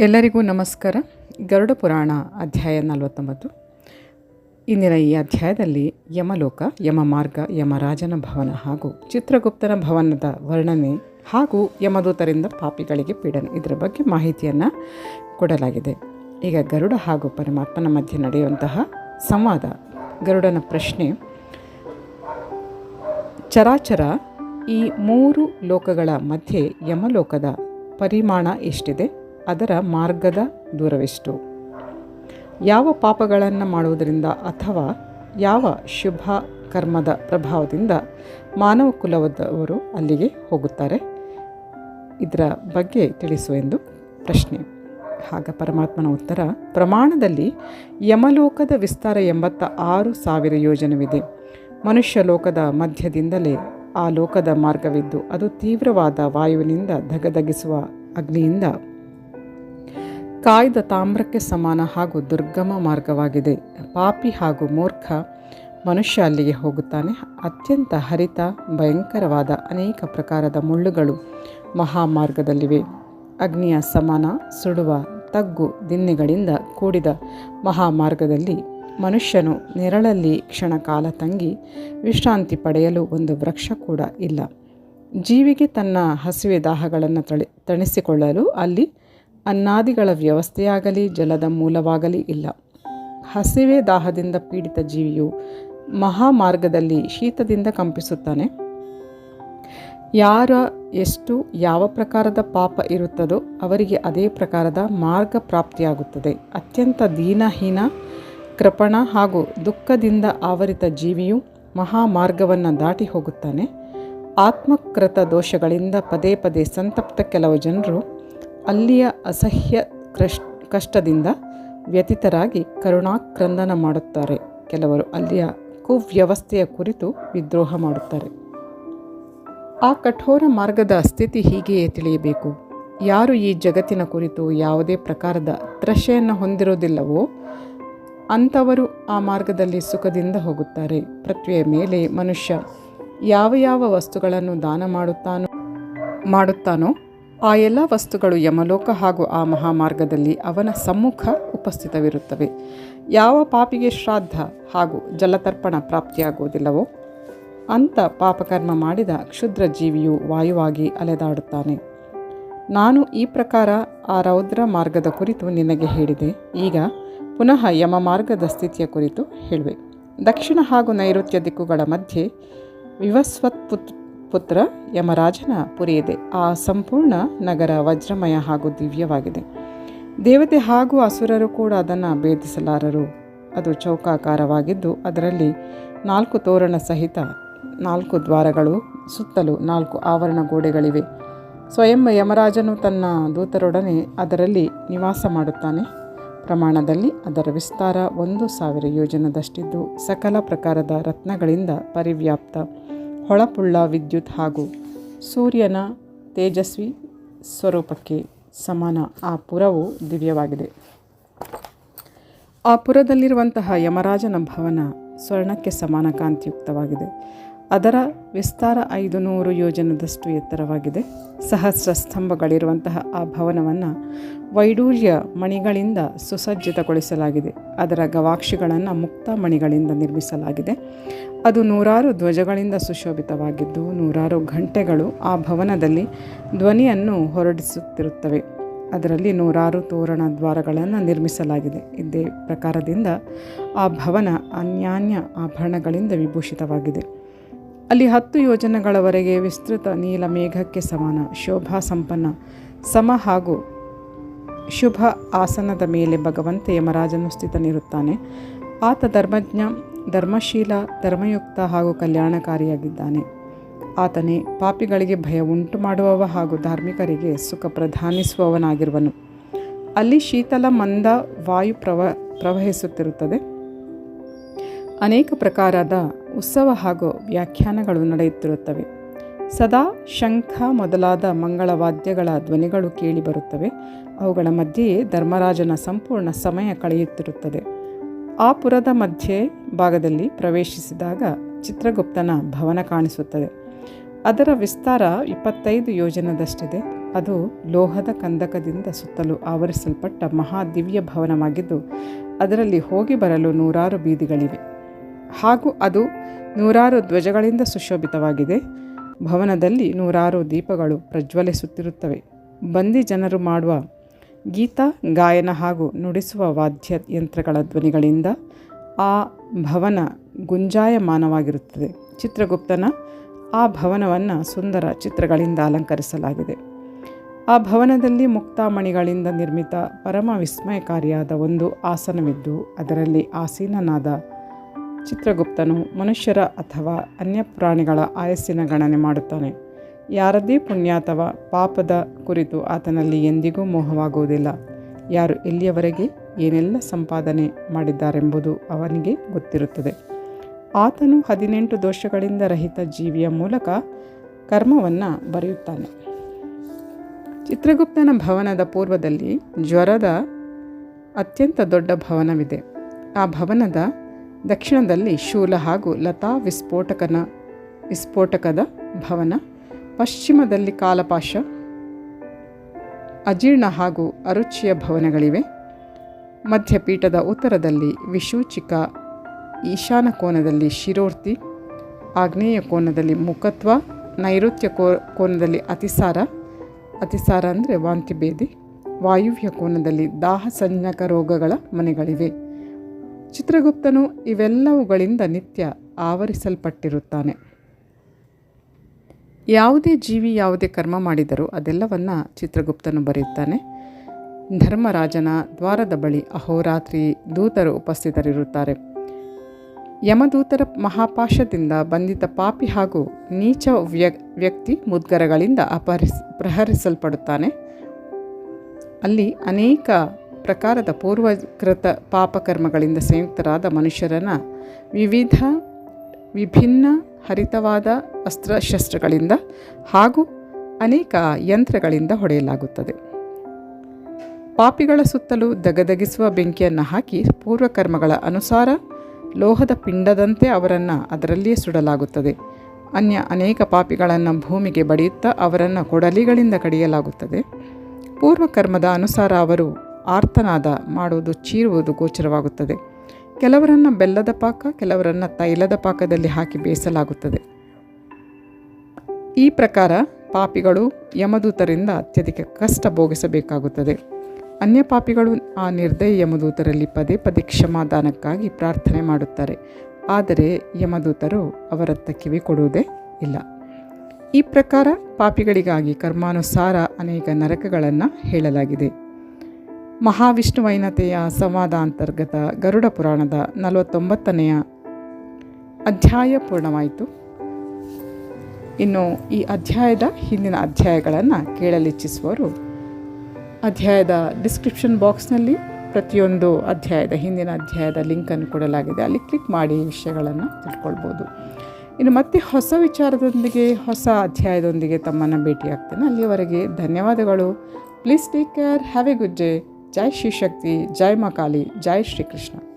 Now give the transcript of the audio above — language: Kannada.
ಎಲ್ಲರಿಗೂ ನಮಸ್ಕಾರ. ಗರುಡ ಪುರಾಣ ಅಧ್ಯಾಯ ನಲವತ್ತೊಂಬತ್ತು. ಇಂದಿನ ಈ ಅಧ್ಯಾಯದಲ್ಲಿ ಯಮಲೋಕ, ಯಮಮಾರ್ಗ, ಯಮರಾಜನ ಭವನ ಹಾಗೂ ಚಿತ್ರಗುಪ್ತನ ಭವನದ ವರ್ಣನೆ ಹಾಗೂ ಯಮದೂತರಿಂದ ಪಾಪಿಗಳಿಗೆ ಪೀಡನೆ ಇದರ ಬಗ್ಗೆ ಮಾಹಿತಿಯನ್ನು ಕೊಡಲಾಗಿದೆ. ಈಗ ಗರುಡ ಹಾಗೂ ಪರಮಾತ್ಮನ ಮಧ್ಯೆ ನಡೆಯುವಂತಹ ಸಂವಾದ, ಗರುಡನ ಪ್ರಶ್ನೆ, ಚರಾಚರ ಈ ಮೂರು ಲೋಕಗಳ ಮಧ್ಯೆ ಯಮಲೋಕದ ಪರಿಮಾಣ ಎಷ್ಟಿದೆ? ಅದರ ಮಾರ್ಗದ ದೂರವೆಷ್ಟು? ಯಾವ ಪಾಪಗಳನ್ನು ಮಾಡುವುದರಿಂದ ಅಥವಾ ಯಾವ ಶುಭ ಕರ್ಮದ ಪ್ರಭಾವದಿಂದ ಮಾನವ ಕುಲದವರು ಅಲ್ಲಿಗೆ ಹೋಗುತ್ತಾರೆ? ಇದರ ಬಗ್ಗೆ ತಿಳಿಸು ಎಂದು ಪ್ರಶ್ನೆ. ಆಗ ಪರಮಾತ್ಮನ ಉತ್ತರ, ಪ್ರಮಾಣದಲ್ಲಿ ಯಮಲೋಕದ ವಿಸ್ತಾರ ಎಂಬತ್ತ ಆರು ಸಾವಿರ ಯೋಜನವಿದೆ. ಮನುಷ್ಯ ಲೋಕದ ಮಧ್ಯದಿಂದಲೇ ಆ ಲೋಕದ ಮಾರ್ಗವಿದ್ದು ಅದು ತೀವ್ರವಾದ ವಾಯುವಿನಿಂದ ಧಗಧಗಿಸುವ ಅಗ್ನಿಯಿಂದ ಕಾಯ್ದ ತಾಮ್ರಕ್ಕೆ ಸಮಾನ ಹಾಗೂ ದುರ್ಗಮ ಮಾರ್ಗವಾಗಿದೆ. ಪಾಪಿ ಹಾಗೂ ಮೂರ್ಖ ಮನುಷ್ಯ ಅಲ್ಲಿಗೆ ಹೋಗುತ್ತಾನೆ. ಅತ್ಯಂತ ಹರಿತ, ಭಯಂಕರವಾದ ಅನೇಕ ಪ್ರಕಾರದ ಮುಳ್ಳುಗಳು ಮಹಾಮಾರ್ಗದಲ್ಲಿವೆ. ಅಗ್ನಿಯ ಸಮಾನ, ಸುಡುವ, ತಗ್ಗು ದಿನ್ನೆಗಳಿಂದ ಕೂಡಿದ ಮಹಾಮಾರ್ಗದಲ್ಲಿ ಮನುಷ್ಯನು ನೆರಳಲ್ಲಿ ಕ್ಷಣಕಾಲ ತಂಗಿ ವಿಶ್ರಾಂತಿ ಪಡೆಯಲು ಒಂದು ವೃಕ್ಷ ಕೂಡ ಇಲ್ಲ. ಜೀವಿಗೆ ತನ್ನ ಹಸಿವೆ ದಾಹಗಳನ್ನು ತಳಿ ತಣಿಸಿಕೊಳ್ಳಲು ಅಲ್ಲಿ ಅನ್ನಾದಿಗಳ ವ್ಯವಸ್ಥೆಯಾಗಲಿ, ಜಲದ ಮೂಲವಾಗಲಿ ಇಲ್ಲ. ಹಸಿವೆ ದಾಹದಿಂದ ಪೀಡಿತ ಜೀವಿಯು ಮಹಾಮಾರ್ಗದಲ್ಲಿ ಶೀತದಿಂದ ಕಂಪಿಸುತ್ತಾನೆ. ಯಾರ ಎಷ್ಟು ಯಾವ ಪ್ರಕಾರದ ಪಾಪ ಇರುತ್ತದೋ ಅವರಿಗೆ ಅದೇ ಪ್ರಕಾರದ ಮಾರ್ಗ ಪ್ರಾಪ್ತಿಯಾಗುತ್ತದೆ. ಅತ್ಯಂತ ದೀನಹೀನ, ಕೃಪಣ ಹಾಗೂ ದುಃಖದಿಂದ ಆವರಿತ ಜೀವಿಯು ಮಹಾಮಾರ್ಗವನ್ನು ದಾಟಿ ಹೋಗುತ್ತಾನೆ. ಆತ್ಮಕೃತ ದೋಷಗಳಿಂದ ಪದೇ ಪದೇ ಸಂತಪ್ತ ಕೆಲವು ಜನರು ಅಲ್ಲಿಯ ಅಸಹ್ಯ ಕಷ್ಟದಿಂದ ವ್ಯತಿತರಾಗಿ ಕರುಣಾಕ್ರಂದನ ಮಾಡುತ್ತಾರೆ. ಕೆಲವರು ಅಲ್ಲಿಯ ಕುವ್ಯವಸ್ಥೆಯ ಕುರಿತು ವಿದ್ರೋಹ ಮಾಡುತ್ತಾರೆ. ಆ ಕಠೋರ ಮಾರ್ಗದ ಸ್ಥಿತಿ ಹೀಗೆಯೇ ತಿಳಿಯಬೇಕು. ಯಾರು ಈ ಜಗತ್ತಿನ ಕುರಿತು ಯಾವುದೇ ಪ್ರಕಾರದ ತ್ರಶೆಯನ್ನು ಹೊಂದಿರುವುದಿಲ್ಲವೋ ಅಂಥವರು ಆ ಮಾರ್ಗದಲ್ಲಿ ಸುಖದಿಂದ ಹೋಗುತ್ತಾರೆ. ಪೃಥ್ವಿಯ ಮೇಲೆ ಮನುಷ್ಯ ಯಾವ ಯಾವ ವಸ್ತುಗಳನ್ನು ದಾನ ಮಾಡುತ್ತಾನೋ ಮಾಡುತ್ತಾನೋ ಆ ಎಲ್ಲ ವಸ್ತುಗಳು ಯಮಲೋಕ ಹಾಗೂ ಆ ಮಹಾಮಾರ್ಗದಲ್ಲಿ ಅವನ ಸಮ್ಮುಖ ಉಪಸ್ಥಿತವಿರುತ್ತವೆ. ಯಾವ ಪಾಪಿಗೆ ಶ್ರಾದ್ದ ಹಾಗೂ ಜಲತರ್ಪಣ ಪ್ರಾಪ್ತಿಯಾಗುವುದಿಲ್ಲವೋ ಅಂತ ಪಾಪಕರ್ಮ ಮಾಡಿದ ಕ್ಷುದ್ರ ಜೀವಿಯು ವಾಯುವಾಗಿ ಅಲೆದಾಡುತ್ತಾನೆ. ನಾನು ಈ ಪ್ರಕಾರ ಆ ರೌದ್ರ ಮಾರ್ಗದ ಕುರಿತು ನಿನಗೆ ಹೇಳಿದೆ. ಈಗ ಪುನಃ ಯಮ ಮಾರ್ಗದ ಸ್ಥಿತಿಯ ಕುರಿತು ಹೇಳುವೆ. ದಕ್ಷಿಣ ಹಾಗೂ ನೈಋತ್ಯ ದಿಕ್ಕುಗಳ ಮಧ್ಯೆ ವಿವಸ್ವತ್ ಪುತ್ ಪುತ್ರ ಯಮರಾಜನ ಪುರಿಯಿದೆ ಆ ಸಂಪೂರ್ಣ ನಗರ ವಜ್ರಮಯ ಹಾಗೂ ದಿವ್ಯವಾಗಿದೆ. ದೇವತೆ ಹಾಗೂ ಅಸುರರು ಕೂಡ ಅದನ್ನು ಭೇದಿಸಲಾರರು. ಅದು ಚೌಕಾಕಾರವಾಗಿದ್ದು, ಅದರಲ್ಲಿ ನಾಲ್ಕು ತೋರಣ ಸಹಿತ ನಾಲ್ಕು ದ್ವಾರಗಳು, ಸುತ್ತಲೂ ನಾಲ್ಕು ಆವರಣ ಗೋಡೆಗಳಿವೆ. ಸ್ವಯಂ ಯಮರಾಜನು ತನ್ನ ದೂತರೊಡನೆ ಅದರಲ್ಲಿ ನಿವಾಸ ಮಾಡುತ್ತಾನೆ. ಪ್ರಮಾಣದಲ್ಲಿ ಅದರ ವಿಸ್ತಾರ ಒಂದು ಸಾವಿರ ಯೋಜನದಷ್ಟಿದ್ದು, ಸಕಲ ಪ್ರಕಾರದ ರತ್ನಗಳಿಂದ ಪರಿವ್ಯಾಪ್ತ. ಹೊಳಪುಳ್ಳ ವಿದ್ಯುತ್ ಹಾಗೂ ಸೂರ್ಯನ ತೇಜಸ್ವಿ ಸ್ವರೂಪಕ್ಕೆ ಸಮಾನ. ಆ ಪುರವು ದಿವ್ಯವಾಗಿದೆ. ಆ ಪುರದಲ್ಲಿರುವಂತಹ ಯಮರಾಜನ ಭವನ ಸ್ವರ್ಣಕ್ಕೆ ಸಮಾನ ಕಾಂತಿಯುಕ್ತವಾಗಿದೆ. ಅದರ ವಿಸ್ತಾರ ಐದು ನೂರು ಯೋಜನದಷ್ಟು ಎತ್ತರವಾಗಿದೆ. ಸಹಸ್ರ ಸ್ತಂಭಗಳಿರುವಂತಹ ಆ ಭವನವನ್ನು ವೈಡೂರ್ಯ ಮಣಿಗಳಿಂದ ಸುಸಜ್ಜಿತಗೊಳಿಸಲಾಗಿದೆ. ಅದರ ಗವಾಕ್ಷಿಗಳನ್ನು ಮುಕ್ತ ಮಣಿಗಳಿಂದ ನಿರ್ಮಿಸಲಾಗಿದೆ. ಅದು ನೂರಾರು ಧ್ವಜಗಳಿಂದ ಸುಶೋಭಿತವಾಗಿದ್ದು, ನೂರಾರು ಗಂಟೆಗಳು ಆ ಭವನದಲ್ಲಿ ಧ್ವನಿಯನ್ನು ಹೊರಡಿಸುತ್ತಿರುತ್ತವೆ. ಅದರಲ್ಲಿ ನೂರಾರು ತೋರಣ ದ್ವಾರಗಳನ್ನು ನಿರ್ಮಿಸಲಾಗಿದೆ. ಇದೇ ಪ್ರಕಾರದಿಂದ ಆ ಭವನ ಅನ್ಯಾನ್ಯ ಆಭರಣಗಳಿಂದ ವಿಭೂಷಿತವಾಗಿದೆ. ಅಲ್ಲಿ ಹತ್ತು ಯೋಜನೆಗಳವರೆಗೆ ವಿಸ್ತೃತ ನೀಲ ಮೇಘಕ್ಕೆ ಸಮಾನ, ಶೋಭಾ ಸಂಪನ್ನ, ಸಮ ಹಾಗೂ ಶುಭ ಆಸನದ ಮೇಲೆ ಭಗವಂತ ಯಮರಾಜನು ಸ್ಥಿತನಿರುತ್ತಾನೆ. ಆತ ಧರ್ಮಜ್ಞ, ಧರ್ಮಶೀಲ, ಧರ್ಮಯುಕ್ತ ಹಾಗೂ ಕಲ್ಯಾಣಕಾರಿಯಾಗಿದ್ದಾನೆ. ಆತನೇ ಪಾಪಿಗಳಿಗೆ ಭಯ ಉಂಟು ಮಾಡುವವ ಹಾಗೂ ಧಾರ್ಮಿಕರಿಗೆ ಸುಖ ಪ್ರಧಾನಿಸುವವನಾಗಿರುವನು. ಅಲ್ಲಿ ಶೀತಲ ಮಂದ ವಾಯು ಪ್ರವ, ಪ್ರವಹಿಸುತ್ತಿರುತ್ತದೆ. ಅನೇಕ ಪ್ರಕಾರದ ಉತ್ಸವ ಹಾಗೂ ವ್ಯಾಖ್ಯಾನಗಳು ನಡೆಯುತ್ತಿರುತ್ತವೆ. ಸದಾ ಶಂಖ ಮೊದಲಾದ ಮಂಗಳವಾದ್ಯಗಳ ಧ್ವನಿಗಳು ಕೇಳಿಬರುತ್ತವೆ ಅವುಗಳ ಮಧ್ಯೆಯೇ ಧರ್ಮರಾಜನ ಸಂಪೂರ್ಣ ಸಮಯ ಕಳೆಯುತ್ತಿರುತ್ತದೆ. ಆ ಪುರದ ಮಧ್ಯೆ ಭಾಗದಲ್ಲಿ ಪ್ರವೇಶಿಸಿದಾಗ ಚಿತ್ರಗುಪ್ತನ ಭವನ ಕಾಣಿಸುತ್ತದೆ. ಅದರ ವಿಸ್ತಾರ ಇಪ್ಪತ್ತೈದು ಯೋಜನದಷ್ಟಿದೆ. ಅದು ಲೋಹದ ಕಂದಕದಿಂದ ಸುತ್ತಲೂ ಆವರಿಸಲ್ಪಟ್ಟ ಮಹಾದಿವ್ಯ ಭವನವಾಗಿದ್ದು, ಅದರಲ್ಲಿ ಹೋಗಿ ಬರಲು ನೂರಾರು ಬೀದಿಗಳಿವೆ. ಹಾಗೂ ಅದು ನೂರಾರು ಧ್ವಜಗಳಿಂದ ಸುಶೋಭಿತವಾಗಿದೆ. ಭವನದಲ್ಲಿ ನೂರಾರು ದೀಪಗಳು ಪ್ರಜ್ವಲಿಸುತ್ತಿರುತ್ತವೆ. ಬಂದಿ ಜನರು ಮಾಡುವ ಗೀತ, ಗಾಯನ ಹಾಗೂ ನುಡಿಸುವ ವಾದ್ಯ ಯಂತ್ರಗಳ ಧ್ವನಿಗಳಿಂದ ಆ ಭವನ ಗುಂಜಾಯಮಾನವಾಗಿರುತ್ತದೆ. ಚಿತ್ರಗುಪ್ತನ ಆ ಭವನವನ್ನು ಸುಂದರ ಚಿತ್ರಗಳಿಂದ ಅಲಂಕರಿಸಲಾಗಿದೆ. ಆ ಭವನದಲ್ಲಿ ಮುಕ್ತಾಮಣಿಗಳಿಂದ ನಿರ್ಮಿತ ಪರಮ ವಿಸ್ಮಯಕಾರಿಯಾದ ಒಂದು ಆಸನವಿದ್ದು ಅದರಲ್ಲಿ ಆಸೀನನಾದ ಚಿತ್ರಗುಪ್ತನು ಮನುಷ್ಯರ ಅಥವಾ ಅನ್ಯ ಪ್ರಾಣಿಗಳ ಆಯಸ್ಸಿನ ಗಣನೆ ಮಾಡುತ್ತಾನೆ. ಯಾರದೇ ಪುಣ್ಯ ಅಥವಾ ಪಾಪದ ಕುರಿತು ಆತನಲ್ಲಿ ಎಂದಿಗೂ ಮೋಹವಾಗುವುದಿಲ್ಲ. ಯಾರು ಎಲ್ಲಿಯವರೆಗೆ ಏನೆಲ್ಲ ಸಂಪಾದನೆ ಮಾಡಿದ್ದಾರೆಂಬುದು ಅವನಿಗೆ ಗೊತ್ತಿರುತ್ತದೆ. ಆತನು ಹದಿನೆಂಟು ದೋಷಗಳಿಂದ ರಹಿತ ಜೀವಿಯ ಮೂಲಕ ಕರ್ಮವನ್ನು ಬರೆಯುತ್ತಾನೆ. ಚಿತ್ರಗುಪ್ತನ ಭವನದ ಪೂರ್ವದಲ್ಲಿ ಜ್ವರದ ಅತ್ಯಂತ ದೊಡ್ಡ ಭವನವಿದೆ. ಆ ಭವನದ ದಕ್ಷಿಣದಲ್ಲಿ ಶೂಲ ಹಾಗೂ ಲತಾ ವಿಸ್ಫೋಟಕನ ವಿಸ್ಫೋಟಕದ ಭವನ, ಪಶ್ಚಿಮದಲ್ಲಿ ಕಾಲಪಾಶ, ಅಜೀರ್ಣ ಹಾಗೂ ಅರುಚಿಯ ಭವನಗಳಿವೆ. ಮಧ್ಯಪೀಠದ ಉತ್ತರದಲ್ಲಿ ವಿಶೂಚಿಕ ಈಶಾನ ಕೋನದಲ್ಲಿ ಶಿರೋರ್ತಿ, ಆಗ್ನೇಯ ಕೋನದಲ್ಲಿ ಮುಖತ್ವ, ನೈಋತ್ಯ ಕೋ, ಕೋನದಲ್ಲಿ ಅತಿಸಾರ ಅತಿಸಾರ ಅಂದರೆ ವಾಂತಿಭೇದಿ ವಾಯುವ್ಯ ಕೋನದಲ್ಲಿ ದಾಹ ಸಂಜ್ಞಕ ರೋಗಗಳ ಮನೆಗಳಿವೆ. ಚಿತ್ರಗುಪ್ತನು ಇವೆಲ್ಲವುಗಳಿಂದ ನಿತ್ಯ ಆವರಿಸಲ್ಪಟ್ಟಿರುತ್ತಾನೆ. ಯಾವುದೇ ಜೀವಿ ಯಾವುದೇ ಕರ್ಮ ಮಾಡಿದರೂ ಅದೆಲ್ಲವನ್ನು ಚಿತ್ರಗುಪ್ತನು ಬರೆಯುತ್ತಾನೆ. ಧರ್ಮರಾಜನ ದ್ವಾರದ ಬಳಿ ಅಹೋರಾತ್ರಿ ದೂತರು ಉಪಸ್ಥಿತರಿರುತ್ತಾರೆ. ಯಮದೂತರ ಮಹಾಪಾಶದಿಂದ ಬಂಧಿತ ಪಾಪಿ ಹಾಗೂ ನೀಚ ವ್ಯ, ವ್ಯಕ್ತಿ ಮುದ್ಗರಗಳಿಂದ ಅಪಹರಿಸ್, ಪ್ರಹರಿಸಲ್ಪಡುತ್ತಾನೆ. ಅಲ್ಲಿ ಅನೇಕ ಪ್ರಕಾರದ ಪೂರ್ವಕೃತ ಪಾಪಕರ್ಮಗಳಿಂದ ಸಂಯುಕ್ತರಾದ ಮನುಷ್ಯರನ್ನು ವಿವಿಧ ವಿಭಿನ್ನ ಹರಿತವಾದ ಅಸ್ತ್ರಶಸ್ತ್ರಗಳಿಂದ ಹಾಗೂ ಅನೇಕ ಯಂತ್ರಗಳಿಂದ ಹೊಡೆಯಲಾಗುತ್ತದೆ. ಪಾಪಿಗಳ ಸುತ್ತಲೂ ದಗದಗಿಸುವ ಬೆಂಕಿಯನ್ನು ಹಾಕಿ ಪೂರ್ವಕರ್ಮಗಳ ಅನುಸಾರ ಲೋಹದ ಪಿಂಡದಂತೆ ಅವರನ್ನು ಅದರಲ್ಲಿಯೇ ಸುಡಲಾಗುತ್ತದೆ. ಅನ್ಯ ಅನೇಕ ಪಾಪಿಗಳನ್ನು ಭೂಮಿಗೆ ಬಡಿಯುತ್ತಾ ಅವರನ್ನು ಕೊಡಲಿಗಳಿಂದ ಕಡಿಯಲಾಗುತ್ತದೆ. ಪೂರ್ವಕರ್ಮದ ಅನುಸಾರ ಅವರು ಆರ್ತನಾದ ಮಾಡುವುದು ಚೀರುವುದು ಗೋಚರವಾಗುತ್ತದೆ. ಕೆಲವರನ್ನು ಬೆಲ್ಲದ ಪಾಕ, ಕೆಲವರನ್ನು ತೈಲದ ಪಾಕದಲ್ಲಿ ಹಾಕಿ ಬೇಯಿಸಲಾಗುತ್ತದೆ. ಈ ಪ್ರಕಾರ ಪಾಪಿಗಳು ಯಮದೂತರಿಂದ ಅತ್ಯಧಿಕ ಕಷ್ಟ ಭೋಗಿಸಬೇಕಾಗುತ್ತದೆ. ಅನ್ಯ ಪಾಪಿಗಳು ಆ ನಿರ್ದಯ ಯಮದೂತರಲ್ಲಿ ಪದೇ ಪದೇ ಕ್ಷಮಾದಾನಕ್ಕಾಗಿ ಪ್ರಾರ್ಥನೆ ಮಾಡುತ್ತಾರೆ. ಆದರೆ ಯಮದೂತರು ಅವರತ್ತ ಕಿವಿ ಕೊಡುವುದೇ ಇಲ್ಲ. ಈ ಪ್ರಕಾರ ಪಾಪಿಗಳಿಗಾಗಿ ಕರ್ಮಾನುಸಾರ ಅನೇಕ ನರಕಗಳನ್ನು ಹೇಳಲಾಗಿದೆ. ಮಹಾವಿಷ್ಣುವೈನತೆಯ ಸಂವಾದ ಅಂತರ್ಗತ ಗರುಡ ಪುರಾಣದ ನಲವತ್ತೊಂಬತ್ತನೆಯ ಅಧ್ಯಾಯ ಪೂರ್ಣವಾಯಿತು. ಇನ್ನು ಈ ಅಧ್ಯಾಯದ ಹಿಂದಿನ ಅಧ್ಯಾಯಗಳನ್ನು ಕೇಳಲಿಚ್ಛಿಸುವವರು, ಅಧ್ಯಾಯದ ಡಿಸ್ಕ್ರಿಪ್ಷನ್ ಬಾಕ್ಸ್ನಲ್ಲಿ ಪ್ರತಿಯೊಂದು ಅಧ್ಯಾಯದ ಹಿಂದಿನ ಅಧ್ಯಾಯದ ಲಿಂಕನ್ನು ಕೊಡಲಾಗಿದೆ. ಅಲ್ಲಿ ಕ್ಲಿಕ್ ಮಾಡಿ ವಿಷಯಗಳನ್ನು ತಿಳ್ಕೊಳ್ಬೋದು. ಇನ್ನು ಮತ್ತೆ ಹೊಸ ವಿಚಾರದೊಂದಿಗೆ, ಹೊಸ ಅಧ್ಯಾಯದೊಂದಿಗೆ ತಮ್ಮನ್ನು ಭೇಟಿಯಾಗ್ತೇನೆ. ಅಲ್ಲಿಯವರೆಗೆ ಧನ್ಯವಾದಗಳು. Please take care have a good day जय श्री शक्ति जय माँ काली जय श्री कृष्ण।